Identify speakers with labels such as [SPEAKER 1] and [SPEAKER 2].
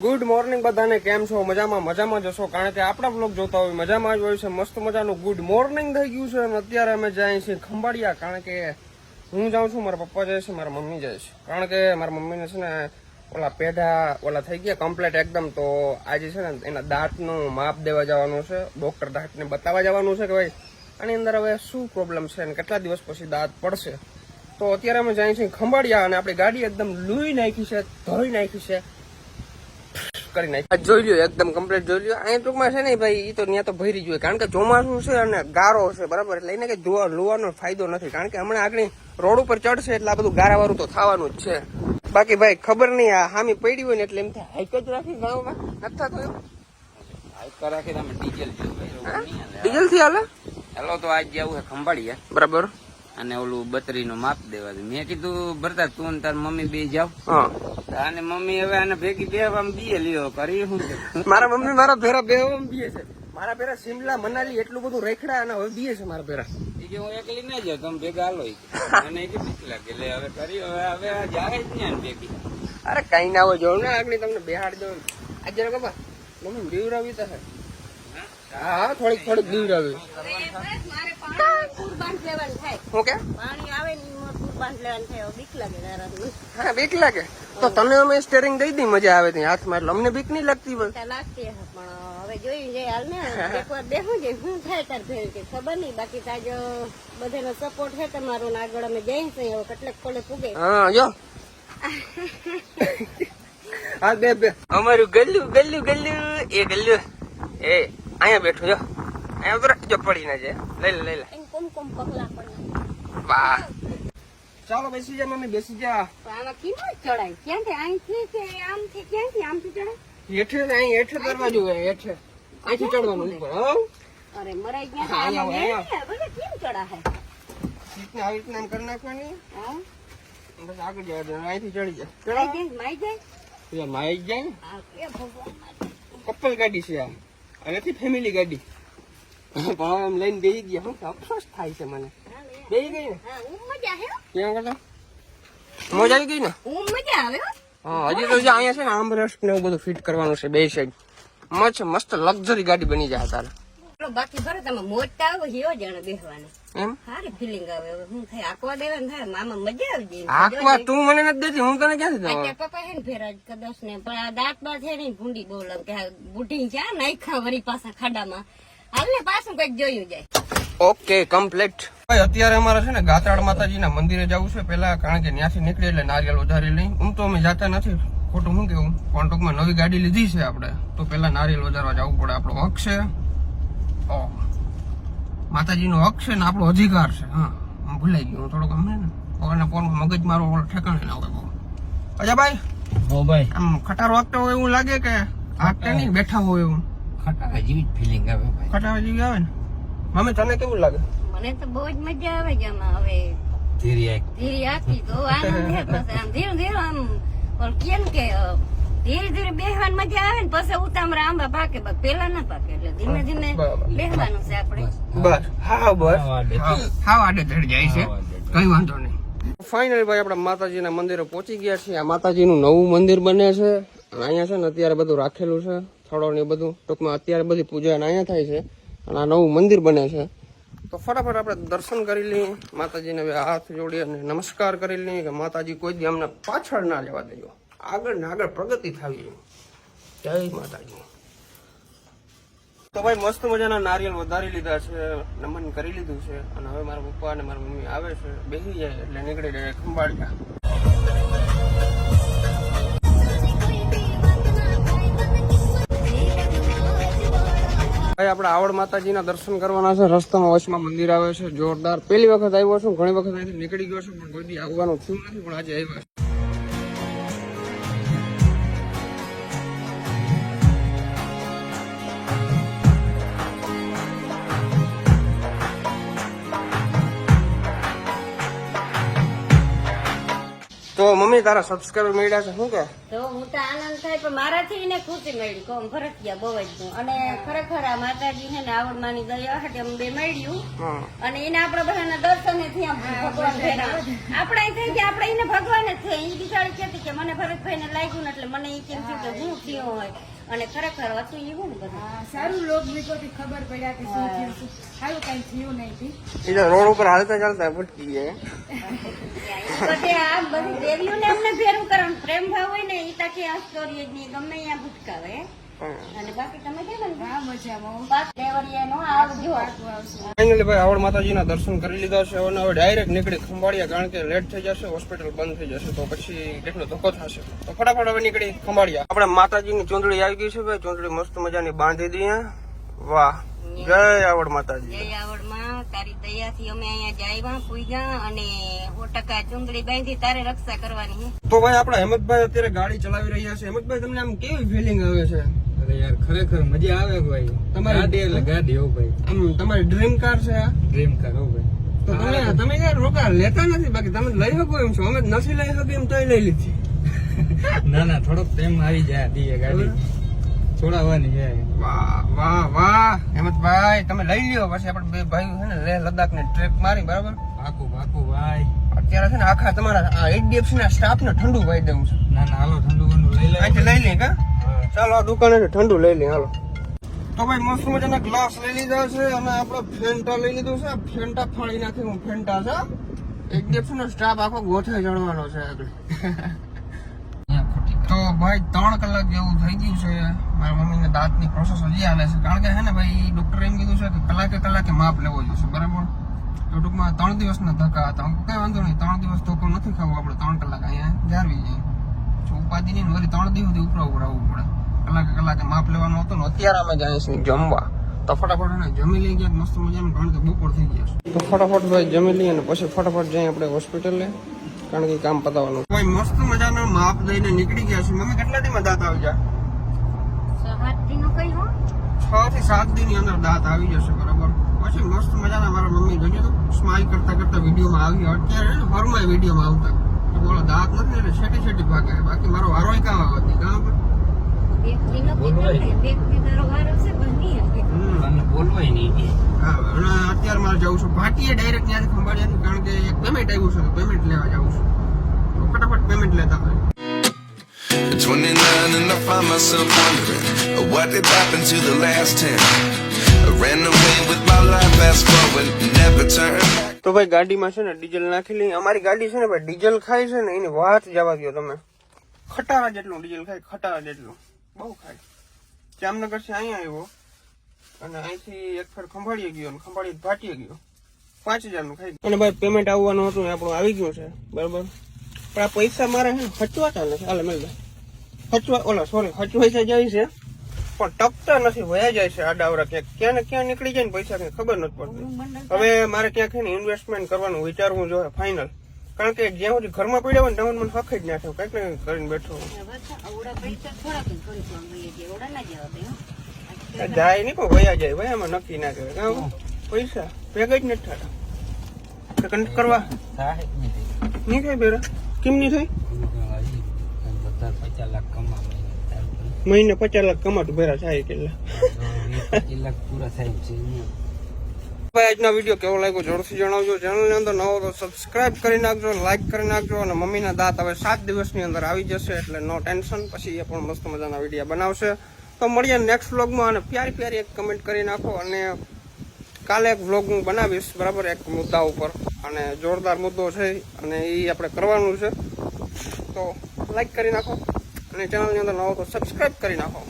[SPEAKER 1] Good morning બધાને, કેમ છો? મજામાં મજામાં જશો કારણ કે આપણા બ્લોગ જોતા હોય, મજામાં જ હોય છે. મસ્ત મજાનું ગુડ મોર્નિંગ થઈ ગયું છે અને અત્યારે અમે જાય છીએ ખંભાળિયા. કારણ કે હું જાઉં છું, મારા પપ્પા જાય છે, મારા મમ્મી જાય છે. કારણ કે મારા મમ્મીને છે ને ઓલા પેઢા ઓલા થઈ ગયા કમ્પ્લીટ એકદમ. તો આજે છે ને એના દાંતનું માપ દેવા જવાનું છે. ડોક્ટર દાંતને બતાવવા જવાનું છે કે ભાઈ, આની અંદર હવે શું પ્રોબ્લેમ છે અને કેટલા દિવસ પછી દાંત પડશે? તો અત્યારે અમે જાય છીએ ખંભાળિયા અને આપણી ગાડી એકદમ લૂઈ નાખી છે, ધોઈ નાખી છે. કરી નાખી જોઈ લ્યો એકદમ કમ્પ્લીટ જોઈ લ્યો. અહીંયા ટૂંકમાં છે ને ભાઈ એ તો ત્યાં તો ભરી જોઈએ કારણ કે ચોમાસું છે અને ગારો છે બરાબર? એટલે એને કઈ જોવા લોવાનો ફાયદો નથી. કારણ કે હમણાં આગળ રોડ ઉપર ચડશે એટલે આ બધું ગારાવાળું તો થવાનું જ છે. બાકી ભાઈ ખબર નહીં આ હામી પડી હોય ને એટલે એમ થાય હાઈક જ રાખી ગામમાં નથી થતું એવું?
[SPEAKER 2] હાઈક રાખી તમે ડીઝલથી હાલે.
[SPEAKER 1] હેલો?
[SPEAKER 2] તો આજ જવું છે ખંભાળીએ.
[SPEAKER 1] બરાબર.
[SPEAKER 2] અને ઓલું બત્રી નું માપ દેવા દે. મેં કીધું ભરતા તું ને તાર મમ્મી બે જાવ અને મમ્મી હવે આને ભેગી બે આમ બીએ લીધો કરી હું
[SPEAKER 1] મારા મમ્મી મારા ભેરા બે બીએ છે. મારા ભેરા શિમલા મનાલી એટલું બધું રેખડા અને હવે બીએ છે મારા ભેરા.
[SPEAKER 2] કે હું એકલી ના જાઉં તમે ભેગા હાલો ઈ. કે. અને એ કે બીક લાગે એટલે હવે કરી હવે હવે આ જાય જ નહીં આને ભેગી.
[SPEAKER 1] અરે કઈ ના હોય જોઉં ને આગળ તમને બેહાડ દઉં આજ જરા બાબા મમ્મી બીવરાવી તો હે. હા હા થોડીક થોડીક બીવરાવી
[SPEAKER 3] મારે પાણી પૂર બાંધ લેવાનું થાય.
[SPEAKER 1] હું કે?
[SPEAKER 3] પાણી આવે ને
[SPEAKER 1] હા બીક લાગે. તો તને અમે સ્ટેરિંગ દઈ દી મજા આવે ત્યાં હાથમાં એટલે અમને બીક નહીં લાગતી હોય.
[SPEAKER 3] લાગતી પણ હવે જોઈ જાય હાલ ને. એકવાર બેહું જઈ શું થાય તાર ભેળ કે ખબર નહીં. બાકી તાજ બધાનો સપોર્ટ છે તમારો ને આગળ અમે જઈશું હવે કેટલાક કોલે પૂગે
[SPEAKER 1] હા જો. હા બે બે. અમારું ગલ્લું ગલ્લું ગલ્લું. એ ગલ્લું. એ અહીંયા બેઠું જો. અહીંયા જો પડી ના જાય લઈ લે લઈ લે.
[SPEAKER 3] કુમ કોમ પગલા પડે.
[SPEAKER 1] વાહ. ચાલો બેસી જા મમ્મી બેસી જા.
[SPEAKER 3] તો આમાં કેમ ચડાય. ક્યાંથી? અહીંથી કે આમથી? ક્યાંથી? આમથી ચડાય?
[SPEAKER 1] હેઠે ને અહીં હેઠે દરવાજો હોય હેઠે. અહીંથી ચડવાનું ઉપર હા.
[SPEAKER 3] અરે મરાઈ ગયા
[SPEAKER 1] હા,
[SPEAKER 3] આમાં
[SPEAKER 1] અહીંયા,
[SPEAKER 3] મેળ નહીં આવે. બધા કેમ ચડાય
[SPEAKER 1] રીતના આવી રીતના એમ કરી નાખવાની?
[SPEAKER 3] હા.
[SPEAKER 1] બસ આગળ જવા દે અહીંથી ચડી જાય
[SPEAKER 3] માઈ જાય? માઈ જાય?
[SPEAKER 1] યાર માઈ જ જાય ને.
[SPEAKER 3] આ કે ભગવાન
[SPEAKER 1] કપલ ગાડી છે આ. આ નથી ફેમિલી ગાડી. પણ હવે એમ લઈને બેસી ગયા. હું અફસોસ થાય છે મને.
[SPEAKER 3] હા લે.
[SPEAKER 1] બેસી ગઈ ને?
[SPEAKER 3] હા ઊંઘ મજા આવે હો.
[SPEAKER 1] ક્યાં કરતા મોજ આવી ગઈ ને?
[SPEAKER 3] ઊંઘ મજા આવે હો.
[SPEAKER 1] હા હજી તો જો અહીંયા છે ને આમરેસ્ટ ને એવું બધું ફિટ કરવાનું છે બે સાઈડ મસ્ત મસ્ત લક્ઝરી ગાડી બની જાય તારે.
[SPEAKER 3] બાકી ભરે તમે મોટા આવો હિયો જાણે બેસવાની
[SPEAKER 1] એમ?
[SPEAKER 3] સારી ફિલિંગ આવે હવે. હું થાય આકવા દેવાનું થાય મામા મજા આવી જાય.
[SPEAKER 1] આંખમાં તું મને નથી દેતી હું તને ક્યાંથી દઉં
[SPEAKER 3] અત્યારે પપ્પા હે ને ફેરા કદાચ ને પણ આ દાંત બાદ હે ને ભૂંડી બહુ લાગે કે બુઢી જા નાખા વરી પાછા ખાડામાં. હાલ ને પાછું કંઈક જોયું જાય.
[SPEAKER 1] Okay complete. ભાઈ અત્યારે અમારે છે ને ગાતાળ માતાજીના મંદિરે જવું છે. પેલા કારણ કે ત્યાંથી નીકળી એટલે નારિયેલ વધારી લઈ. હું તો અમે જાતા નથી. ખોટું શું કેવું? પણ ટૂંકમાં નવી ગાડી લીધી છે આપણે. તો પેલા નારિયેલ વધારવા જવું પડે. આપણો હક છે. માતાજીનો હક છે ને આપણો અધિકાર છે. હા. હું ભૂલાઈ ગયો. હું થોડોક અમને ને? પગના પોરમાં મગજ મારો ઠેકાણે ના હોય અજા ભાઈ.
[SPEAKER 2] હો ભાઈ.
[SPEAKER 1] આમ ખટારો વાગતો હોય એવું લાગે કે? હાકતા નહીં બેઠા હોય એવું.
[SPEAKER 2] ખટા જેવી ફિલિંગ આવે ભાઈ.
[SPEAKER 1] ખટારા જેવી આવે ને? મમ્મી તને કેવું લાગે?
[SPEAKER 3] મને તો બહુ જ મજા આવે છે આમાં હવે.
[SPEAKER 2] ધીરી આખી.
[SPEAKER 3] ધીરી આખી તો આનંદ છે પછી આમ ધીરે ધીરે આમ પણ કેમ કે ધીરે ધીરે બેહવાની મજા આવે ને પછી ઉતામળા આંબા પાકે બા પેલા ના પાકે એટલે ધીમે ધીમે બેહવાનું છે આપણે.
[SPEAKER 1] બસ હા બસ.
[SPEAKER 2] હા આડે.
[SPEAKER 1] ચડી જાય છે. કઈ વાંધો નહીં. ફાઇનલી ભાઈ આપણે માતાજીના મંદિરે પહોંચી ગયા છીએ. આ માતાજીનું નવું મંદિર બને છે. અને અહીંયા છે ને અત્યારે બધું રાખેલું છે. થોડો ને બધું. ટૂંકમાં અત્યારે બધી પૂજા ને અહીંયા થાય છે. અને આ નવું મંદિર બને છે. તો ફટાફટ આપણે દર્શન કરી લઈએ. માતાજીને હાથ જોડી અને નમસ્કાર કરી લઈએ કે માતાજી કોઈ દી અમને પાછળ ના જવા દેજો. આગળ ને આગળ પ્રગતિ થવી જય માતાજી. તો ભાઈ મસ્ત મજાના નારિયેલ વધારી લીધા છે, નમન કરી લીધું છે અને હવે મારા પપ્પા અને મારા મમ્મી આવે છે, બેસી જાય એટલે નીકળી જાય ખંભાળિયા. આપણે આવડ માતાજીના દર્શન કરવાના છે. રસ્તામાં વચમાં મંદિર આવે છે. જોરદાર. પહેલી વખત આવ્યો છું. ઘણી વખત અહીંથી નીકળી ગયો છું, પણ કોઈ આવવાનું થયું નથી, પણ આજે આવ્યો મમ્મી તારા સબસ્ક્રાઈબર મળ્યા છે શું કે?
[SPEAKER 3] તો હું તો આનંદ થાય પણ મારાથી એને ખુશી મળી. કોમ ફરજિયા બહુ જ અને ખરેખર આ માતાજી છે ને આવડ માની દયા હટે અમે બે મળ્યું. અને એને આપણા બધાના દર્શન થયા ભગવાન ફેરા આપણે થઈ ગયા આપણે એને ભગવાન જ છે એ બિચારી કહેતી કે મને ભરતભાઈ ને લાગ્યું ને એટલે મને એ કેમ થયું કે હું થયો હોય. અને ખરેખર હતું એવું ને બધું.
[SPEAKER 4] હા, સારું લોક વિગોથી ખબર પડ્યા કે શું થયું શું સારું કઈ થયું નહીં.
[SPEAKER 1] એ તો રોડ ઉપર હાલતા ચાલતા ભટકી ગયા
[SPEAKER 3] બધે આ બધી દેવીઓને એમને ભેરું કરવાનું પ્રેમ ભાવ હોય ને એ તાકી આ સ્ટોરી જ નહીં ગમે અહીંયા ભટકાવે
[SPEAKER 1] હા.
[SPEAKER 3] અને બાકી તમે કેમ ને
[SPEAKER 4] હા મજામાં. હું
[SPEAKER 3] પાક દેવરિયા નો આવજો
[SPEAKER 4] પાકું આવશું.
[SPEAKER 1] ફાઇનલી ભાઈ આવડ માતાજીના દર્શન કરી લીધા છે. અને હવે ડાયરેક્ટ નીકળી ખંભાળિયા કારણ કે લેટ થઈ જશે હોસ્પિટલ બંધ થઈ જશે. તો પછી કેટલો ધક્કો થશે? તો ફટાફટ હવે નીકળી ખંભાળિયા આપણે માતાજીની ચૂંટણી આવી ગઈ છે ભાઈ. ચૂંટણી મસ્ત મજાની બાંધી દઈએ. વાહ. જય આવડ માતાજી.
[SPEAKER 3] જય તારી દયાથી અમે અહીંયા જાયવા પૂગ્યા અને સો ટકા ચુંદડી બાંધી તારે રક્ષા કરવાની
[SPEAKER 1] તો ભાઈ આપણા હેમંતભાઈ અત્યારે ગાડી ચલાવી રહ્યા છે. હેમંતભાઈ તમને આમ કેવી ફિલિંગ આવે છે?
[SPEAKER 2] યાર ખરેખર મજા આવે ભાઈ.
[SPEAKER 1] તમારી-
[SPEAKER 2] ગાડી એટલે ગાડી હો ભાઈ.
[SPEAKER 1] આમ તમારી ડ્રીમ કાર છે આ?
[SPEAKER 2] ડ્રીમ કાર હો ભાઈ.
[SPEAKER 1] તો તમે તમે યાર રોકા લેતા નથી બાકી તમે લઈ શકો એમ છો. અમે નથી લઈ શકો એમ તોય લઈ લીધી.
[SPEAKER 2] ના ના થોડોક ટાઈમ આવી જાય દીએ ગાડી. છોડાવવાની છે.
[SPEAKER 1] વાહ વાહ વાહ. હેમંતભાઈ તમે લઈ લ્યો. પછી આપણે બે ભાઈઓ છે ને લેહ લદ્દાખ ને ટ્રેક મારી બરાબર?
[SPEAKER 2] પાકું પાકું ભાઈ.
[SPEAKER 1] અત્યારે છે ને આખા તમારા આ એચડીએફસી ના સ્ટાફ ને ઠંડુ ભાઈ દઉં છું.
[SPEAKER 2] ના ના હાલો ઠંડુ ઠંડુ લઈ લે.
[SPEAKER 1] લઈ લઈએ કા? ચાલો આ દુકાને ઠંડુ લઈ લઈએ, હાલો. તો ભાઈ, મસ્ત મજાના ગ્લાસ લઈ લીધા છે અને આપણે ફેન્ટા લઈ લીધું છે. ફેન્ટા ફાળી નાખી હું ફેન્ટા છે નો સ્ટાફ આખો ગોથાઈ ચડવાનો છે આગળ. તો ભાઈ, ત્રણ કલાક જેવું થઈ ગયું છે. મારા મમ્મીને દાંતની પ્રોસેસ હજી હાલે છે. કારણ કે હે ને ભાઈ ડૉક્ટરે એમ કીધું છે કે કલાકે કલાકે માપ લેવો જોઈશે બરાબર? તો ટૂંકમાં ત્રણ દિવસના ધક્કા હતા. કંઈ વાંધો નહીં, ત્રણ દિવસ ધોકો નથી ખાવો, આપણે ત્રણ કલાક અહીંયા જાળવી જઈએ ઉપાધિ નહીં વળી ત્રણ દિવસથી ઉપરા ઉપર આવવું પડે. કલાકે કલાકે માપ લેવાનું હતું ને અત્યારે અમે જાય છીએ જમવા. તો ફટાફટ એને જમી લઈ ગયા મસ્ત મજાનું કારણ કે બપોર થઈ ગયા છે. તો ફટાફટ ભાઈ જમી લઈએ અને પછી ફટાફટ જઈએ આપણે હોસ્પિટલે કારણ કે કામ પતાવવાનું ભાઈ મસ્ત મજાનો માપ દઈને નીકળી ગયા છે. મમ્મી કેટલા દીમાં દાંત આવી જાય?
[SPEAKER 3] સહાતી નું કઈ હો?
[SPEAKER 1] છ થી સાત દી ની અંદર દાંત આવી જશે બરાબર? પછી મસ્ત મજાના મારા મમ્મી જોજો તો સ્માઈલ કરતા કરતા વિડીયોમાં આવી અત્યારે છે ને ફરમાય વિડીયોમાં આવતા. કે બોલો દાંત નથી એટલે છેટી છેટી ભાગે. બાકી મારો વારો કામ આવતી કામ અત્યારે મારે છું ભાટીએ ડાયરેક્ટ ત્યાંથી ખંભાળિયાથી કારણ કે એક પેમેન્ટ આવ્યું છે તો પેમેન્ટ લેવા જાઉં છું ફટાફટ પેમેન્ટ લેતા હોય
[SPEAKER 5] At 29 and I find myself wondering uh, what did happen to the last 10. I ran away with my life, fast forward, never turn.
[SPEAKER 1] તો ભાઈ ગાડીમાં છે ને ડીઝલ નાખી લઈ અમારી ગાડી છે ને ભાઈ ડીઝલ ખાય છે ને એની વાત જવા દો તમે ખટારા જેટલું ડીઝલ ખાય ખટારા જેટલું બહુ ખાય. જામનગરથી અહીંયા આવ્યો અને અહીંથી એક ફેર ખંભાળીએ ગયો અને ખંભાળી ભાટીએ ગયો. પાંચ હજારનું ખાઈ અને ભાઈ પેમેન્ટ આવવાનું હતું ને આપણું આવી ગયું છે. બરાબર? પણ આ પૈસા મારે છે ને હચવાતા નથી. હાલે મેં હચવા ઓલા સોરી હચવાઈ જાય છે. પણ ટકતા નથી વયા જાય છે આડાવરા ક્યાંક. ક્યાં ને ક્યાં નીકળી જાય ને પૈસા કઈ ખબર નથી પડતી. હવે મારે ક્યાંક ને ઇન્વેસ્ટમેન્ટ કરવાનું વિચારવું જોઈએ ફાઇનલ કારણ કે જ્યાં સુધી ઘરમાં પડ્યા હોય ને સુધી મને હક જ ના થાય. કંઈક ને કંઈક કરીને બેઠો. જાય નહીં પણ વયા જાય. આમાં નક્કી ના કહેવાય કાં પૈસા. ભેગા જ નથી થતા. કંઈક કરવા.
[SPEAKER 2] થાય
[SPEAKER 1] નહીં થાય બેરા કેમ નહીં થાય? મહિને પચાસ લાખ કમાતું ભેરા થાય કેટલા.
[SPEAKER 2] લાખ પૂરા થાય છે
[SPEAKER 1] ભાઈ, આજનો વીડિયો કેવો લાગ્યો જોરથી જણાવજો. ચેનલની અંદર નવો તો સબસ્ક્રાઇબ કરી નાખજો લાઈક કરી નાખજો અને મમ્મીના દાંત હવે સાત દિવસની અંદર આવી જશે, એટલે નો ટેન્શન પછી એ પણ મસ્ત મજાના વીડિયો બનાવશે. તો મળીએ નેક્સ્ટ વ્લોગમાં અને પ્યારી પ્યારી એક કમેન્ટ કરી નાખો અને કાલે એક વ્લોગ હું બનાવીશ, બરાબર? એક મુદ્દા ઉપર. અને જોરદાર મુદ્દો છે અને એ આપણે કરવાનું છે. તો લાઈક કરી નાખો અને ચેનલની અંદર નવો તો સબસ્ક્રાઈબ કરી નાખો.